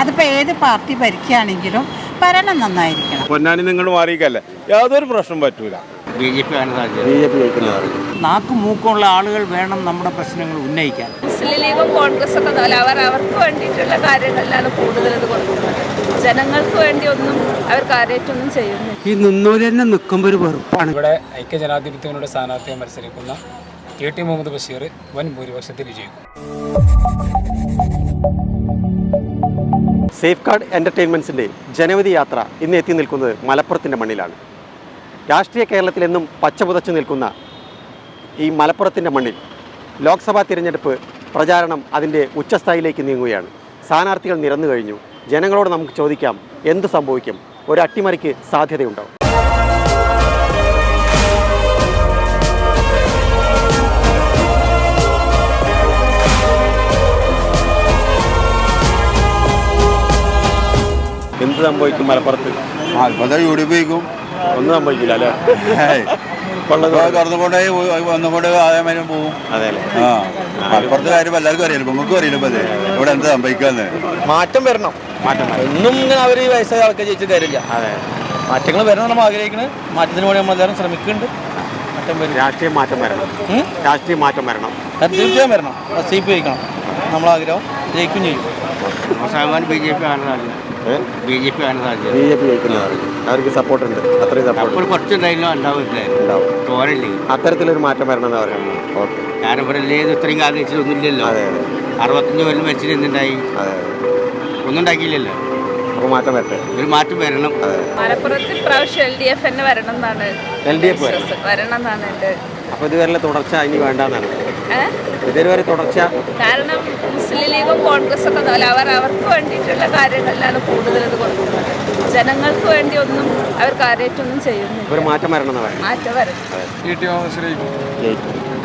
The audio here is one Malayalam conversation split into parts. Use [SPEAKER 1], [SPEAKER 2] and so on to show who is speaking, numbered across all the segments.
[SPEAKER 1] അതിപ്പോൾ ഏത് പാർട്ടി ഭരിക്കുകയാണെങ്കിലും ഭരണം നന്നായിരിക്കണം.
[SPEAKER 2] പൊന്നാനി നിങ്ങൾ മാറിയിക്കല്ലേ യാതൊരു പ്രശ്നം പറ്റൂല.
[SPEAKER 3] ബി ജെ പി നാക്ക് മൂക്കമുള്ള ആളുകൾ വേണം നമ്മുടെ പ്രശ്നങ്ങൾ ഉന്നയിക്കാൻ.
[SPEAKER 4] മുസ്ലിം ലീഗും കോൺഗ്രസും ഒക്കെ ഉണ്ടാവില്ല അവർ അവർക്ക് വേണ്ടിയിട്ടുള്ള കാര്യങ്ങളിലാണ് കൂടുതൽ ഇത് കൊടുക്കുന്നത്. ജനങ്ങൾക്ക് വേണ്ടി ഒന്നും അവർ കാര്യമായിട്ടൊന്നും ചെയ്യുന്നു
[SPEAKER 5] ഈ നിന്നൂര് തന്നെ നിൽക്കുമ്പോൾ ഒരു വെറുപ്പാണ്.
[SPEAKER 6] ഇവിടെ ഐക്യജനാധിപത്യങ്ങളുടെ സ്ഥാനാർത്ഥിയെ മത്സരിക്കുന്ന കെ ടി മുഹമ്മദ് ബഷീർ വൻ ഭൂരിപക്ഷത്തിൽ വിജയിക്കും.
[SPEAKER 7] സേഫ് ഗാർഡ് എന്റർടൈൻമെന്റ്സിന്റെ ജനവധി യാത്ര ഇന്ന് എത്തി നിൽക്കുന്നത് മലപ്പുറത്തിന്റെ മണ്ണിലാണ്. രാഷ്ട്രീയ കേരളത്തിൽ കേരളത്തിലെന്നും പച്ചപുതച്ചു നിൽക്കുന്ന ഈ മലപ്പുറത്തിന്റെ മണ്ണിൽ ലോക്സഭാ തിരഞ്ഞെടുപ്പ് പ്രചാരണം അതിന്റെ ഉച്ചസ്ഥായിലേക്ക് നീങ്ങുകയാണ്. സ്ഥാനാർത്ഥികൾ നിരന്നു കഴിഞ്ഞു. ജനങ്ങളോട് നമുക്ക് ചോദിക്കാം എന്ത് സംഭവിക്കും? ഒരു അട്ടിമറിക്ക് സാധ്യതയുണ്ടോ? സംഭവിക്കും മലപ്പുറത്ത്?
[SPEAKER 8] യു ഡി
[SPEAKER 7] ഒന്നും സംഭവിക്കില്ല അല്ലേ?
[SPEAKER 8] വന്നുകൊണ്ട് പോകും മലപ്പുറത്തെ കാര്യം എല്ലാവർക്കും അറിയില്ല അറിയില്ല ഇവിടെ എന്താ സംഭവിക്കാന്ന്.
[SPEAKER 9] മാറ്റം വരണം.
[SPEAKER 7] മാറ്റം.
[SPEAKER 9] എന്നും ഇങ്ങനെ അവർ ഈ വയസ്സായ ആൾക്കാർ ജയിച്ചു കാര്യമില്ല.
[SPEAKER 7] അതെ.
[SPEAKER 9] മാറ്റങ്ങൾ വരണം നമ്മൾ ആഗ്രഹിക്കുന്നത് മാറ്റത്തിന് വേണ്ടി നമ്മളെല്ലാവരും ശ്രമിക്കുന്നുണ്ട്. മാറ്റം വരും.
[SPEAKER 7] രാഷ്ട്രീയ മാറ്റം വരണം. രാഷ്ട്രീയ മാറ്റം വരണം.
[SPEAKER 9] തീർച്ചയായും വരണം. സീപ്പ് ജയിക്കണം നമ്മളാഗ്രഹം ജയിക്കും ചെയ്യും.
[SPEAKER 3] അവസാനം ബി ജെ പി ആണ് ബി ജെ പി ആണ് സാധ്യത.
[SPEAKER 7] ബി ജെ പി ജയിക്കുന്നതാണ് അവർക്ക് സപ്പോർട്ട് ഉണ്ട് അത്രയും
[SPEAKER 3] അപ്പോൾ
[SPEAKER 7] സപ്പോർട്ട്
[SPEAKER 3] കുറച്ചുണ്ടായിരുന്നു? ഉണ്ടാവില്ലായിരുന്നു
[SPEAKER 7] ഉണ്ടാവും.
[SPEAKER 3] തോരല്ലേ?
[SPEAKER 7] അത്തരത്തിലൊരു മാറ്റം വരണം എന്ന് പറയുന്നത് ഓക്കെ.
[SPEAKER 3] കാരണം ഇവിടെ ഏത് ഇത്രയും കാലം വെച്ചിട്ടൊന്നുമില്ലല്ലോ
[SPEAKER 7] അതെ അതെ.
[SPEAKER 3] അറുപത്തഞ്ച് കൊല്ലം വെച്ചിട്ട് എന്തുണ്ടായി?
[SPEAKER 7] അതെ
[SPEAKER 3] ഒന്നും ഉണ്ടാക്കിയില്ലല്ലോ.
[SPEAKER 7] അപ്പോൾ മാറ്റം വരട്ടെ.
[SPEAKER 3] ഒരു മാറ്റം വരണം.
[SPEAKER 4] മലപ്പുറത്ത് ഇപ്രാവശ്യം എൽ ഡി എഫ് തന്നെ വരണം എന്നാണ്
[SPEAKER 7] എൽ ഡി എഫ് വരണം.
[SPEAKER 4] വിശ്വാസം. വരണം എന്നാണ് എന്റെ
[SPEAKER 7] അപ്പോൾ ഇതുവരെ തുടർച്ച ഇനി വേണ്ടെന്നാണ്. ഇതുവരെ തുടർച്ച.
[SPEAKER 4] കാരണം മുസ്ലിം ലീഗും കോൺഗ്രസും ഒക്കെ അവർ അവർക്ക് വേണ്ടിയിട്ടുള്ള കാര്യങ്ങളിലാണ് കൂടുതൽ ഇത് കൊടുക്കുന്നത്. ജനങ്ങൾക്ക് വേണ്ടി ഒന്നും അവർ കാര്യമായിട്ടൊന്നും ചെയ്യുന്നില്ല.
[SPEAKER 7] ഒരു മാറ്റം വരണം
[SPEAKER 4] മാറ്റം വരണം.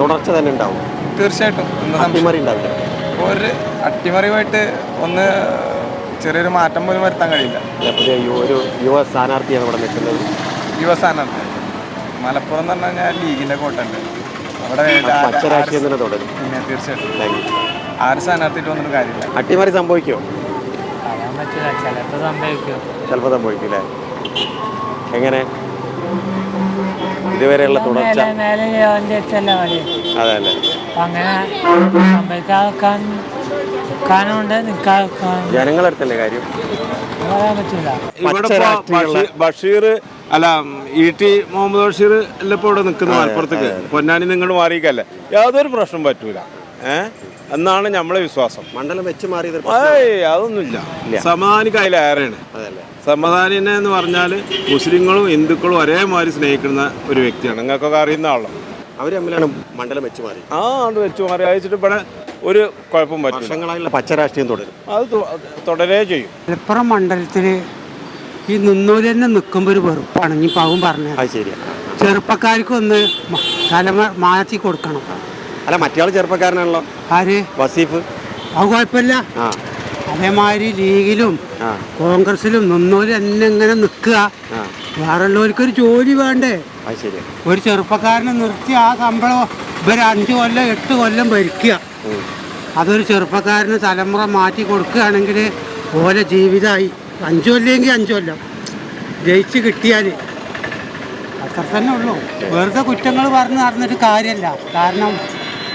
[SPEAKER 7] തുടർച്ച തന്നെ ഉണ്ടാവും.
[SPEAKER 6] തീർച്ചയായിട്ടും.
[SPEAKER 7] അട്ടിമറി ഉണ്ടാവില്ല.
[SPEAKER 6] ഒരു അട്ടിമറിയുമായിട്ട് ഒന്ന് ചെറിയൊരു മാറ്റം പോലും വരുത്താൻ കഴിയില്ല.
[SPEAKER 7] ഒരു യുവ സ്ഥാനാർത്ഥിയാണ് ഇവിടെ നിൽക്കുന്നത്.
[SPEAKER 6] യുവസ്ഥാനാർത്ഥി മലപ്പുറം എന്ന് പറഞ്ഞു കഴിഞ്ഞാൽ ലീഗിന്റെ കോട്ടുണ്ട് അവിടെ
[SPEAKER 7] രാഷ്ട്രീയം തന്നെ തുടരും.
[SPEAKER 6] പിന്നെ തീർച്ചയായിട്ടും.
[SPEAKER 7] Thank you.
[SPEAKER 6] ആര് സ്ഥാനാർത്ഥിയിട്ട് വന്നിട്ട് കാര്യമില്ല.
[SPEAKER 7] അട്ടിമറി സംഭവിക്കുമോ
[SPEAKER 5] പറയാൻ പറ്റില്ല ചിലപ്പോൾ സംഭവിക്കും.
[SPEAKER 7] ചിലപ്പോൾ സംഭവിക്കും അല്ലേ? എങ്ങനെ? ഇതുവരെയുള്ള തുടർച്ച? അതെ അല്ലേ
[SPEAKER 5] അങ്ങനെ നിൽക്കാനുണ്ട്
[SPEAKER 7] ജനങ്ങളടുത്തല്ലേ കാര്യം?
[SPEAKER 5] പറയാൻ പറ്റില്ല.
[SPEAKER 2] ബഷീർ അല്ല ഇ ടി മുഹമ്മദ് ബഷീർ എല്ലാം ഇപ്പോൾ ഇവിടെ നിൽക്കുന്ന മലപ്പുറത്തേക്ക്. പൊന്നാനി നിങ്ങൾ മാറിയിക്കല്ലേ യാതൊരു പ്രശ്നം പറ്റൂല. ഏഹ് എന്നാണ് നമ്മളെ വിശ്വാസം.
[SPEAKER 7] മണ്ഡലം വെച്ച് മാറിയത്
[SPEAKER 2] ഏയ് അതൊന്നുമില്ല. സമാധാനിക്ക് അതിലേറെയാണ്
[SPEAKER 7] അതല്ലേ.
[SPEAKER 2] സമാധാനിനെ എന്ന് പറഞ്ഞാൽ മുസ്ലിങ്ങളും ഹിന്ദുക്കളും ഒരേമാതിരി സ്നേഹിക്കുന്ന ഒരു വ്യക്തിയാണ്. നിങ്ങൾക്കൊക്കെ അറിയുന്ന ആളോ.
[SPEAKER 7] അവർ തമ്മിലാണ് മണ്ഡലം വെച്ച് മാറി
[SPEAKER 2] ആ അത് വെച്ച് മാറി. അയച്ചിട്ട് ഇവിടെ ഒരു കുഴപ്പം പറ്റില്ല
[SPEAKER 7] വർഷങ്ങളായുള്ള പച്ച രാഷ്ട്രീയം തുടരും.
[SPEAKER 2] അത് തുടരേ ചെയ്യും.
[SPEAKER 5] മലപ്പുറം മണ്ഡലത്തിൽ ഈ നിന്നൂര് തന്നെ നിൽക്കുമ്പോൾ ഒരു വെറുപ്പാണ്. ഇനി പാവം പറഞ്ഞത്.
[SPEAKER 7] അത്
[SPEAKER 5] ചെറുപ്പക്കാർക്ക് ഒന്ന് മ- തലമ മാറ്റി കൊടുക്കണം.
[SPEAKER 7] അല്ല മറ്റേ ചെറുപ്പക്കാരനാണല്ലോ.
[SPEAKER 5] ആര്?
[SPEAKER 7] വസീഫ്.
[SPEAKER 5] അത് കുഴപ്പമില്ല.
[SPEAKER 7] ആ.
[SPEAKER 5] അതേമാതിരി ലീഗിലും
[SPEAKER 7] ആ.
[SPEAKER 5] കോൺഗ്രസിലും നിന്നൂര് തന്നെ ഇങ്ങനെ നിൽക്കുക
[SPEAKER 7] ആ.
[SPEAKER 5] വേറുള്ളവർക്കൊരു ജോലി വേണ്ടേ?
[SPEAKER 7] അത്
[SPEAKER 5] ഒരു ചെറുപ്പക്കാരനെ നിർത്തി ആ ശമ്പളം ഇവർ അഞ്ച് കൊല്ലം എട്ട് കൊല്ലം ഭരിക്കുക.
[SPEAKER 7] ഉം.
[SPEAKER 5] അതൊരു ചെറുപ്പക്കാരന് തലമുറ മാറ്റി കൊടുക്കുകയാണെങ്കിൽ ഓലെ ജീവിതമായി അഞ്ചു കൊല്ലെങ്കിൽ അഞ്ചു കൊല്ലം ജയിച്ച് കിട്ടിയാൽ അത്ര തന്നെ ഉള്ളൂ. വെറുതെ കുറ്റങ്ങൾ പറഞ്ഞ് നടന്നിട്ട് കാര്യമല്ല കാരണം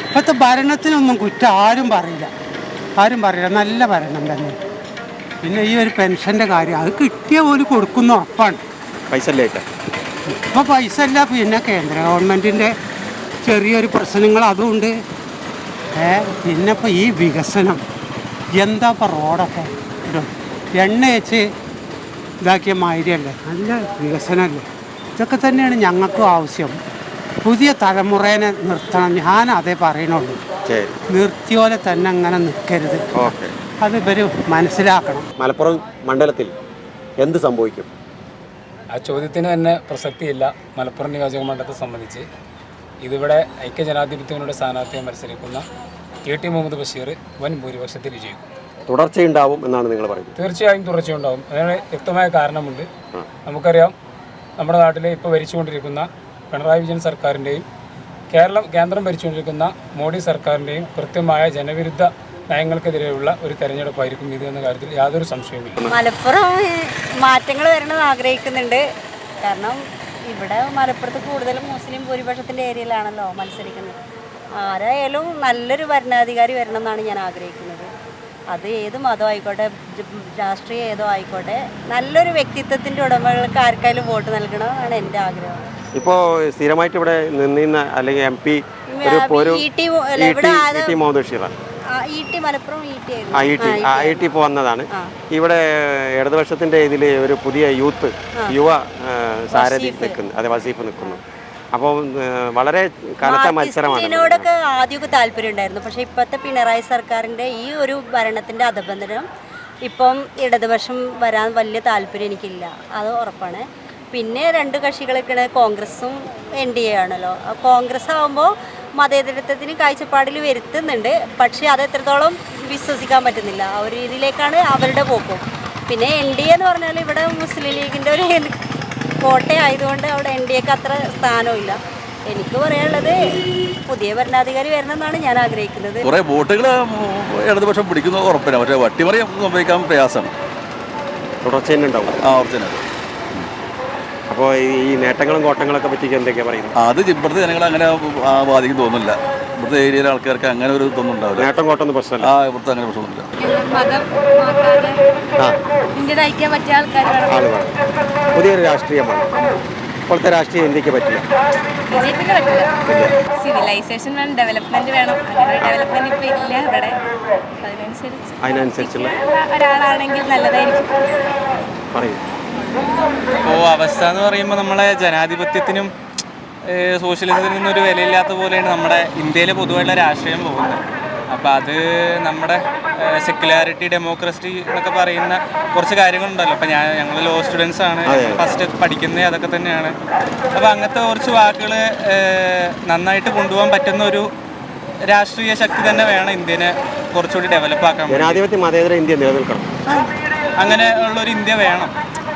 [SPEAKER 5] ഇപ്പോഴത്തെ ഭരണത്തിനൊന്നും കുറ്റം ആരും പറയില്ല. ആരും പറയില്ല. നല്ല ഭരണം തന്നെ. പിന്നെ ഈ ഒരു പെൻഷന്റെ കാര്യം അത് കിട്ടിയ പോലും കൊടുക്കുന്ന ഉറപ്പാണ്.
[SPEAKER 7] പൈസ
[SPEAKER 5] ഇപ്പോൾ പൈസ ഇല്ല പിന്നെ കേന്ദ്ര ഗവൺമെന്റിന്റെ ചെറിയൊരു പ്രശ്നങ്ങൾ അതുകൊണ്ട് ഏ പിന്നെ ഇപ്പോൾ ഈ വികസനം. എന്താ ഇപ്പോൾ റോഡൊക്കെ? എണ്ണ വെച്ച് ഇതാക്കിയ മാതിരിയല്ലേ? നല്ല വികസനമല്ലേ? ഇതൊക്കെ തന്നെയാണ് ഞങ്ങൾക്കും ആവശ്യം. പുതിയ തലമുറേനെ നിർത്തണം. ഞാൻ അതേ പറയണുള്ളൂ
[SPEAKER 7] ശരി.
[SPEAKER 5] നിർത്തിയോലെ തന്നെ അങ്ങനെ നിൽക്കരുത്.
[SPEAKER 7] ഓക്കെ.
[SPEAKER 5] അത് ഇവർ മനസ്സിലാക്കണം.
[SPEAKER 7] മലപ്പുറം മണ്ഡലത്തിൽ എന്ത് സംഭവിക്കും?
[SPEAKER 6] ആ ചോദ്യത്തിന് തന്നെ പ്രസക്തിയില്ല. മലപ്പുറം നിയോജക മണ്ഡലത്തെ സംബന്ധിച്ച്. ഇതിവിടെ ഐക്യജനാധിപത്യങ്ങളുടെ സ്ഥാനാർത്ഥിയെ മത്സരിക്കുന്ന കെ ടി മുഹമ്മദ് ബഷീർ വൻ ഭൂരിപക്ഷത്തിൽ വിജയിക്കും.
[SPEAKER 7] തുടർച്ചയുണ്ടാവും എന്നാണ് നിങ്ങൾ പറയുന്നത്.
[SPEAKER 6] തീർച്ചയായും തുടർച്ചയുണ്ടാവും. അതിന് വ്യക്തമായ കാരണമുണ്ട്. നമുക്കറിയാം നമ്മുടെ നാട്ടിലെ ഇപ്പോൾ ഭരിച്ചുകൊണ്ടിരിക്കുന്ന പിണറായി വിജയൻ സർക്കാരിന്റെയും കേരളം കേന്ദ്രം ഭരിച്ചുകൊണ്ടിരിക്കുന്ന മോഡി സർക്കാരിന്റെയും കൃത്യമായ ജനവിരുദ്ധ നയങ്ങൾക്കെതിരെയുള്ള ഒരു തെരഞ്ഞെടുപ്പായിരിക്കും ഇത് എന്ന കാര്യത്തിൽ യാതൊരു സംശയവുമില്ല.
[SPEAKER 10] മലപ്പുറം മാറ്റങ്ങൾ വരണമെന്ന് ആഗ്രഹിക്കുന്നുണ്ട്. കാരണം ഇവിടെ മലപ്പുറത്ത് കൂടുതലും മുസ്ലിം ഭൂരിപക്ഷത്തിന്റെ ഏരിയയിലാണല്ലോ മത്സരിക്കുന്നത്. ആരായാലും നല്ലൊരു ഭരണാധികാരി വരണം എന്നാണ് ഞാൻ ആഗ്രഹിക്കുന്നത്. അത് ഏത് മതം ആയിക്കോട്ടെ രാഷ്ട്രീയം ഏതോ ആയിക്കോട്ടെ നല്ലൊരു വ്യക്തിത്വത്തിന്റെ ഉടമകൾക്ക് ആർക്കായാലും വോട്ട് നൽകണമെന്നാണ് എന്റെ എന്റെ ആഗ്രഹം.
[SPEAKER 7] ഇപ്പോ സ്ഥിരമായിട്ട് ഇവിടെ നിന്നിരുന്ന അല്ലെങ്കിൽ M P
[SPEAKER 10] E T Malappuram E T
[SPEAKER 7] ഇപ്പോൾ വന്നതാണ്. ഇവിടെ ഇടതുപക്ഷത്തിന്റെ ഇതിൽ ഒരു പുതിയ യൂത്ത് യുവ സാരഥി. നിൽക്കുന്നു അതെ വസീഫ് നിൽക്കുന്നു. അപ്പോൾ വളരെ കനത്ത മത്സരമാണ്
[SPEAKER 10] ഇതിനോടൊക്കെ ആദ്യമൊക്കെ താല്പര്യം ഉണ്ടായിരുന്നു. പക്ഷേ ഇപ്പോഴത്തെ പിണറായി സർക്കാരിന്റെ ഈ ഒരു ഭരണത്തിന്റെ അധബന്ധനം ഇപ്പം ഇടതുപക്ഷം വരാൻ വലിയ താല്പര്യം എനിക്കില്ല. അത് ഉറപ്പാണ്. പിന്നെ രണ്ട് കക്ഷികളൊക്കെയാണ് കോൺഗ്രസും എൻ ഡി എ ആണല്ലോ. കോൺഗ്രസ് ആകുമ്പോൾ മതേതരത്വത്തിന് കാഴ്ചപ്പാടിൽ വരുത്തുന്നുണ്ട്. പക്ഷേ അത് എത്രത്തോളം വിശ്വസിക്കാൻ പറ്റുന്നില്ല. ആ ഒരു രീതിയിലേക്കാണ് അവരുടെ പോക്കും. പിന്നെ എൻ ഡി എ എന്ന് പറഞ്ഞാൽ ഇവിടെ മുസ്ലിം ലീഗിന്റെ ഒരു കോട്ടയായതുകൊണ്ട് അവിടെ എൻ ഡി എക്ക് അത്ര സ്ഥാനമില്ല എനിക്ക് പറയാനുള്ളത് പുതിയ ഭരണാധികാരി വരണം എന്നാണ് ഞാൻ ആഗ്രഹിക്കുന്നത്.
[SPEAKER 11] കുറെ വോട്ടുകൾ ഇടതുപക്ഷം പിടിക്കുന്നത് ഉറപ്പില്ല. പക്ഷേ വട്ടിമറി സംഭവിക്കാൻ പ്രയാസം.
[SPEAKER 7] തുടർച്ച ഉണ്ടാവും.
[SPEAKER 11] ആ ഓർജിനൽ
[SPEAKER 7] അപ്പോൾ ഈ നേട്ടങ്ങളും കോട്ടങ്ങളൊക്കെ പറ്റി എന്തൊക്കെയാണ് പറയുന്നത്?
[SPEAKER 11] അത് ഇപ്പോഴത്തെ ജനങ്ങൾ അങ്ങനെ ബാധിക്കും തോന്നുന്നില്ല. ഇവിടുത്തെ ഏരിയയിലെ ആൾക്കാർക്ക് അങ്ങനെ ഒരു ഇതൊന്നും ഉണ്ടാവില്ല.
[SPEAKER 7] നേട്ടം കോട്ടൊന്നും പ്രശ്നമില്ല.
[SPEAKER 11] ആ ഇവിടുത്തെ അങ്ങനെ പ്രശ്നമൊന്നുമില്ല.
[SPEAKER 10] മതം നോക്കാതെ ഇന്ത്യ നയിക്കാൻ പറ്റിയ ആൾക്കാരാണ്. വേണം
[SPEAKER 7] ആൾ പുതിയൊരു രാഷ്ട്രീയമാണ് ഇപ്പോഴത്തെ രാഷ്ട്രീയം ഇന്ത്യയ്ക്ക് പറ്റില്ല.
[SPEAKER 10] ബി ജെ പിക്ക് പറ്റില്ല.
[SPEAKER 8] സിവിലൈസേഷൻ വേണം ഡെവലപ്മെന്റ് വേണം. അങ്ങനെ ഡെവലപ്മെന്റ് ഇപ്പൊ ഇല്ല ഇവിടെ. അതിനനുസരിച്ച്
[SPEAKER 7] അതിനനുസരിച്ചുള്ള
[SPEAKER 8] ഒരാളാണെങ്കിൽ നല്ലതായിരിക്കും.
[SPEAKER 7] പറയൂ.
[SPEAKER 9] ഇപ്പോൾ അവസ്ഥ എന്ന് പറയുമ്പോൾ നമ്മളെ ജനാധിപത്യത്തിനും ഏഹ്, നിന്നൊരു വിലയില്ലാത്ത പോലെയാണ് നമ്മുടെ ഇന്ത്യയിലെ പൊതുവായിട്ടുള്ള രാഷ്ട്രീയം പോകുന്നത്. അപ്പോൾ അത് നമ്മുടെ സെക്യുലാരിറ്റി ഡെമോക്രസി എന്നൊക്കെ പറയുന്ന കുറച്ച് കാര്യങ്ങളുണ്ടല്ലോ. അപ്പോൾ ഞാൻ ഞങ്ങൾ ലോ സ്റ്റുഡൻസ് ആണ്. ഫസ്റ്റ് പഠിക്കുന്നത് അതൊക്കെ തന്നെയാണ്. അപ്പോൾ അങ്ങനത്തെ കുറച്ച് വാക്കുകൾ നന്നായിട്ട് കൊണ്ടുപോകാൻ പറ്റുന്ന ഒരു രാഷ്ട്രീയ ശക്തി തന്നെ വേണം ഇന്ത്യനെ കുറച്ചുകൂടി ഡെവലപ്പ് ആക്കാൻ വേണ്ടി.
[SPEAKER 7] ജനാധിപത്യ മതേതര ഇന്ത്യ നിലനിൽക്കണം.
[SPEAKER 9] അങ്ങനെ ഉള്ളൊരു ഇന്ത്യ വേണം.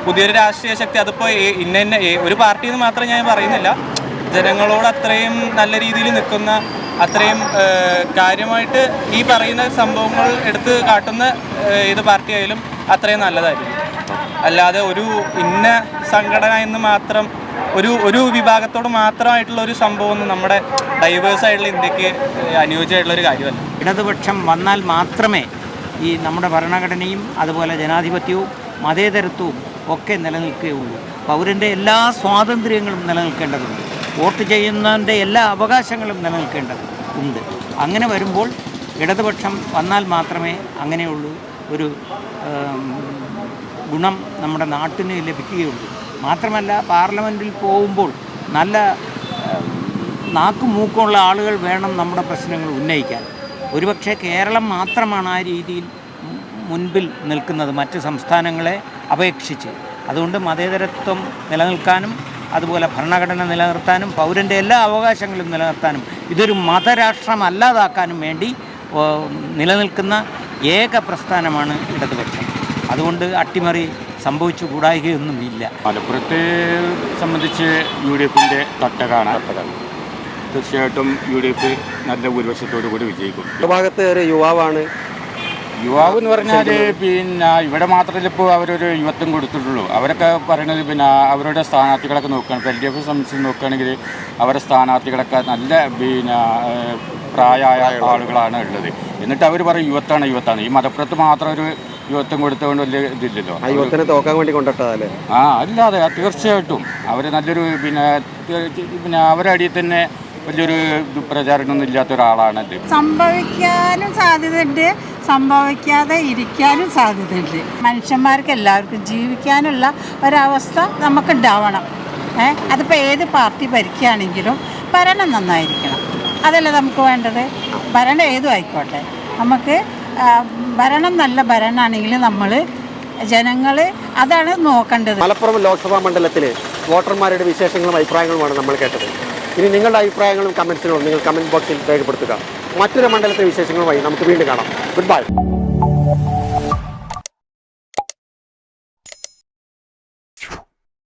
[SPEAKER 9] പുതിയൊരു രാഷ്ട്രീയ ശക്തി അതിപ്പോൾ ഇന്ന ഒരു പാർട്ടി എന്ന് മാത്രം ഞാൻ പറയുന്നില്ല. ജനങ്ങളോട് അത്രയും നല്ല രീതിയിൽ നിൽക്കുന്ന അത്രയും കാര്യമായിട്ട് ഈ പറയുന്ന സംഭവങ്ങൾ എടുത്ത് കാട്ടുന്ന ഏത് പാർട്ടി ആയാലും അത്രയും നല്ലതായിരിക്കും. അല്ലാതെ ഒരു ഇന്ന സംഘടന എന്ന് മാത്രം ഒരു ഒരു വിഭാഗത്തോട് മാത്രമായിട്ടുള്ള ഒരു സംഭവം ഒന്നും നമ്മുടെ ഡൈവേഴ്സ് ആയിട്ടുള്ള ഇന്ത്യയ്ക്ക് അനുയോജ്യമായിട്ടുള്ള ഒരു കാര്യമല്ല.
[SPEAKER 12] ഇടതുപക്ഷം വന്നാൽ മാത്രമേ ഈ നമ്മുടെ ഭരണഘടനയും അതുപോലെ ജനാധിപത്യവും മതേതരത്വവും ഒക്കെ നിലനിൽക്കുകയുള്ളൂ. പൗരന്റെ എല്ലാ സ്വാതന്ത്ര്യങ്ങളും നിലനിൽക്കേണ്ടതുണ്ട്. വോട്ട് ചെയ്യുന്നതിന്റെ എല്ലാ അവകാശങ്ങളും നിലനിൽക്കേണ്ടത് ഉണ്ട്. അങ്ങനെ വരുമ്പോൾ ഇടതുപക്ഷം വന്നാൽ മാത്രമേ അങ്ങനെയുള്ളൂ ഒരു ഗുണം നമ്മുടെ നാട്ടിന് ലഭിക്കുകയുള്ളൂ. മാത്രമല്ല പാർലമെന്റിൽ പോകുമ്പോൾ നല്ല നാക്കും മൂക്കുമുള്ള ആളുകൾ വേണം നമ്മുടെ പ്രശ്നങ്ങൾ ഉന്നയിക്കാൻ. ഒരുപക്ഷെ കേരളം മാത്രമാണ് ആ രീതിയിൽ മുൻപിൽ നിൽക്കുന്നത് മറ്റ് സംസ്ഥാനങ്ങളെ അപേക്ഷിച്ച്. അതുകൊണ്ട് മതേതരത്വം നിലനിൽക്കാനും അതുപോലെ ഭരണഘടന നിലനിർത്താനും പൗരന്റെ എല്ലാ അവകാശങ്ങളും നിലനിർത്താനും ഇതൊരു മതരാഷ്ട്രമല്ലാതാക്കാനും വേണ്ടി നിലനിൽക്കുന്ന ഏക പ്രസ്ഥാനമാണ് ഇടതുപക്ഷം. അതുകൊണ്ട് അട്ടിമറി സംഭവിച്ചു കൂടായികയൊന്നുമില്ല.
[SPEAKER 3] മലപ്പുറത്തെ സംബന്ധിച്ച് യു ഡി എഫിന്റെ തട്ടകാണ്. തീർച്ചയായിട്ടും യു ഡി എഫ് നല്ല ഭൂരിപക്ഷത്തോടു കൂടി വിജയിക്കും.
[SPEAKER 7] ഒരു ഭാഗത്ത് ഒരു യുവാവാണ്
[SPEAKER 3] യുവാവ് എന്ന് പറഞ്ഞാൽ പിന്നെ ഇവിടെ മാത്രമല്ല ഇപ്പോൾ അവരൊരു യുവത്വം കൊടുത്തിട്ടുള്ളൂ. അവരൊക്കെ പറയണത് പിന്നെ അവരുടെ സ്ഥാനാർത്ഥികളൊക്കെ നോക്കുകയാണ് ഇപ്പോൾ എൽ ഡി എഫ് സംബന്ധിച്ച് നോക്കുകയാണെങ്കിൽ അവരുടെ സ്ഥാനാർത്ഥികളൊക്കെ നല്ല പിന്നെ പ്രായമായ ആളുകളാണ് ഉള്ളത്. എന്നിട്ട് അവർ പറയും യുവത്താണ് യുവത്താണ്. ഈ മലപ്പുറത്ത് മാത്രം ഒരു യുവത്വം കൊടുത്തുകൊണ്ട് വലിയ ഇതില്ലല്ലോ.
[SPEAKER 7] യുവത്തിനെ തോക്കാൻ വേണ്ടി കൊണ്ടിട്ടതല്ലേ?
[SPEAKER 3] ആ അല്ലാതെ തീർച്ചയായിട്ടും. അവർ നല്ലൊരു പിന്നെ പിന്നെ അവരുടെ അടിയിൽ തന്നെ വലിയൊരു പ്രചാരണമൊന്നും ഇല്ലാത്ത ഒരാളാണ്
[SPEAKER 1] സംഭവിക്കാനും സാധ്യതയുണ്ട്. സംഭവിക്കാതെ ഇരിക്കാനും സാധ്യതയില്ല മനുഷ്യന്മാർക്ക് എല്ലാവർക്കും ജീവിക്കാനുള്ള ഒരവസ്ഥ നമുക്കുണ്ടാവണം. ഏ അതിപ്പോൾ ഏത് പാർട്ടി ഭരിക്കുകയാണെങ്കിലും ഭരണം നന്നായിരിക്കണം. അതല്ലേ നമുക്ക് വേണ്ടത്? ഭരണം ഏതും ആയിക്കോട്ടെ നമുക്ക് ഭരണം നല്ല ഭരണമാണെങ്കിൽ നമ്മൾ ജനങ്ങൾ അതാണ് നോക്കേണ്ടത്.
[SPEAKER 7] മലപ്പുറം ലോക്സഭാ മണ്ഡലത്തിൽ വോട്ടർമാരുടെ വിശേഷങ്ങളും അഭിപ്രായങ്ങളുമാണ് നമ്മൾ കേട്ടത്. ഇനി നിങ്ങളുടെ അഭിപ്രായങ്ങളും കമൻസിനും നിങ്ങൾ കമന്റ് ബോക്സിൽ രേഖപ്പെടുത്തുക. മറ്റൊരു മണ്ഡലത്തിലെ വിശേഷങ്ങളുമായി നമുക്ക് വീണ്ടും കാണാം. Good bye